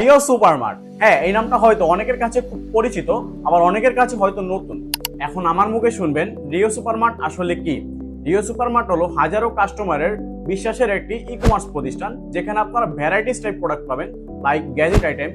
Rio supermart. হ্যাঁ এই নামটা হয়তো অনেকের কাছে খুব পরিচিত, আবার অনেকের কাছে হয়তো নতুন। এখন আমার মুখে শুনবেন রিও সুপারমার্ট আসলে কি? রিও সুপারমার্ট হলো হাজারো কাস্টমারের বিশ্বাসের একটি ই কমার্স প্রতিষ্ঠান, যেখানে আপনারা ভ্যারাইটিস টাইপ প্রোডাক্ট পাবেন like gadget item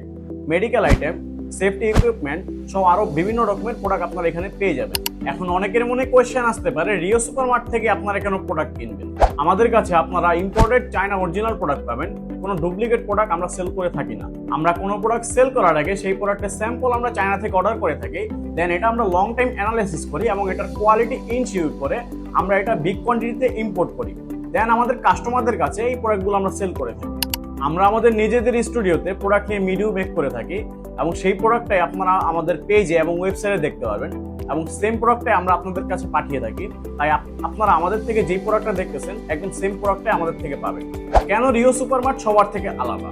medical item safety equipment সহ আরও বিভিন্ন রকমের প্রোডাক্ট আপনারা এখানে পেয়ে যাবেন। এখন অনেকের মনে কোয়েশ্চেন আসতে পারে রিও সুপারমার্ট থেকে আপনারা কেন প্রোডাক্ট কিনবেন? আমাদের কাছে আপনারা ইম্পোর্টেড চায়না অরিজিনাল প্রোডাক্ট পাবেন, কোনো ডুপ্লিকেট প্রোডাক্ট আমরা সেল করে থাকি না। আমরা কোনো প্রোডাক্ট সেল করার আগে সেই প্রোডাক্টের স্যাম্পল আমরা চায়না থেকে অর্ডার করে থাকি দেন এটা আমরা লং টাইম অ্যানালাইসিস করি এবং এটার কোয়ালিটি ইনসিউর করে আমরা এটা বিগ কোয়ান্টিটিতে ইম্পোর্ট করি। দেন আমাদের কাস্টমারদের কাছে এই প্রোডাক্টগুলো আমরা সেল করে থাকি। আমরা আমাদের নিজেদের স্টুডিওতে প্রোডাক্ট নিয়ে ভিডিও মেক করে থাকি এবং সেই প্রোডাক্টটাই আপনারা আমাদের পেজে এবং ওয়েবসাইটে দেখতে পারবেন এবং সেম প্রোডাক্টটাই আমরা আপনাদের কাছে পাঠিয়ে থাকি। তাই আপ- আপনারা আমাদের থেকে যেই প্রোডাক্টটা দেখতেছেন, একদম সেম প্রোডাক্টটাই আমাদের থেকে পাবেন। কেন রিও সুপারমার্ট সবার থেকে আলাদা?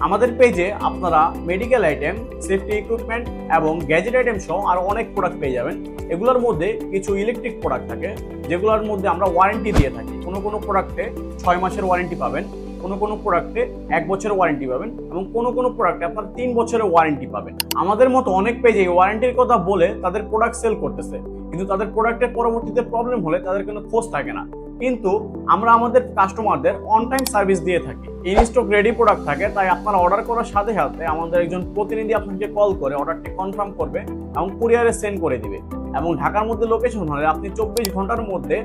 আমাদের পেজে আপনারা মেডিকেল আইটেম সেফটি ইকুইপমেন্ট এবং গ্যাজেট আইটেম সহ আরও অনেক প্রোডাক্ট পেয়ে যাবেন। এগুলোর মধ্যে কিছু ইলেকট্রিক প্রোডাক্ট থাকে, যেগুলোর মধ্যে আমরা ওয়ারেন্টি দিয়ে থাকি। কোনো কোনো প্রোডাক্টে ছয় মাসের ওয়ারেন্টি পাবেন। কোনো কোনো প্রোডাক্টে এক বছরের ওয়ারেন্টি পাবেন এবং কোনো কোনো প্রোডাক্টে আপনার তিন বছরের ওয়ারেন্টি পাবেন। আমাদের মতো অনেক পেজে ওয়ারেন্টির কথা বলে তাদের প্রোডাক্ট সেল করতেছে। কিন্তু তাদের প্রোডাক্টের পরবর্তীতে প্রবলেম হলে তাদের কোনো খোঁজ থাকে না। কিন্তু আমরা আমাদের কাস্টমারদের অন টাইম সার্ভিস দিয়ে থাকি। ইন স্টক রেডি প্রোডাক্ট থাকে, তাই আপনার অর্ডার করার সাথে সাথে আমাদের একজন প্রতিনিধি আপনাকে কল করে অর্ডারটি কনফার্ম করবে এবং কুরিয়ারে সেন্ড করে দিবে। এবং ঢাকার মধ্যে লোকেশন হলে আপনি চব্বিশ ঘণ্টার মধ্যে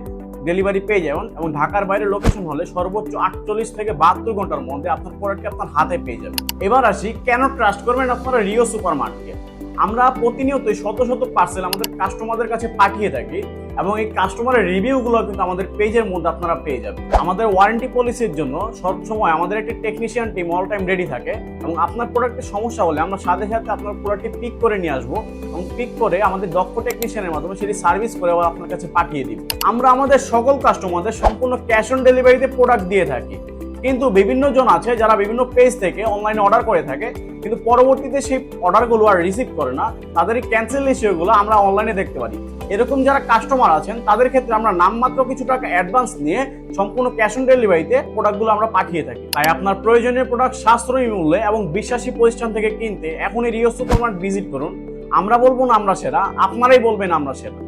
ডেলিভারি পেয়ে যাবেন এবং ঢাকার বাইরে লোকেশন হলে সর্বোচ্চ আটচল্লিশ থেকে বাহাত্তর ঘণ্টার মধ্যে আপনার প্রোডাক্টটি আপনার হাতে পেয়ে যাবেন। এবার আসি, কেন ট্রাস্ট করবেন আপনারা রিও সুপার মার্কেটকে আমরা প্রতিনিয়তই শত শত পার্সেল আমাদের কাস্টমারদের কাছে পাঠিয়ে থাকি এবং এই কাস্টমারের রিভিউগুলো কিন্তু আমাদের পেজের মধ্যে আপনারা পেয়ে যাবেন। আমাদের ওয়ারেন্টি পলিসির জন্য সবসময় আমাদের একটি technician team all time ready থাকে এবং আপনার প্রোডাক্টের সমস্যা হলে আমরা সাথে সাথে আপনার প্রোডাক্টটি পিক করে নিয়ে আসব এবং পিক করে আমাদের দক্ষ টেকনিশিয়ানের মাধ্যমে সেটি সার্ভিস করে আবার আপনার কাছে পাঠিয়ে দিব। আমরা আমাদের সকল কাস্টমারদের সম্পূর্ণ ক্যাশ অন ডেলিভারিতে প্রোডাক্ট দিয়ে থাকি। কিন্তু বিভিন্ন জন আছে যারা বিভিন্ন পেজ থেকে অনলাইনে অর্ডার করে থাকে, কিন্তু পরবর্তীতে সেই অর্ডারগুলো আর রিসিভ করে না। তাদের এই ক্যান্সেল ইস্যুগুলো আমরা অনলাইনে দেখতে পারি। এরকম যারা কাস্টমার আছেন, তাদের ক্ষেত্রে আমরা নামমাত্র কিছু টাকা অ্যাডভান্স নিয়ে সম্পূর্ণ ক্যাশ অন ডেলিভারিতে প্রোডাক্টগুলো আমরা পাঠিয়ে থাকি। তাই আপনার প্রয়োজনীয় প্রোডাক্ট সাশ্রয়ী মূল্যে এবং বিশ্বাসী প্রতিষ্ঠান থেকে কিনতে এখনই রিও সুপারমার্ট ভিজিট করুন। আমরা বলব না আমরা সেরা, আপনারাই বলবেন আমরা সেরা।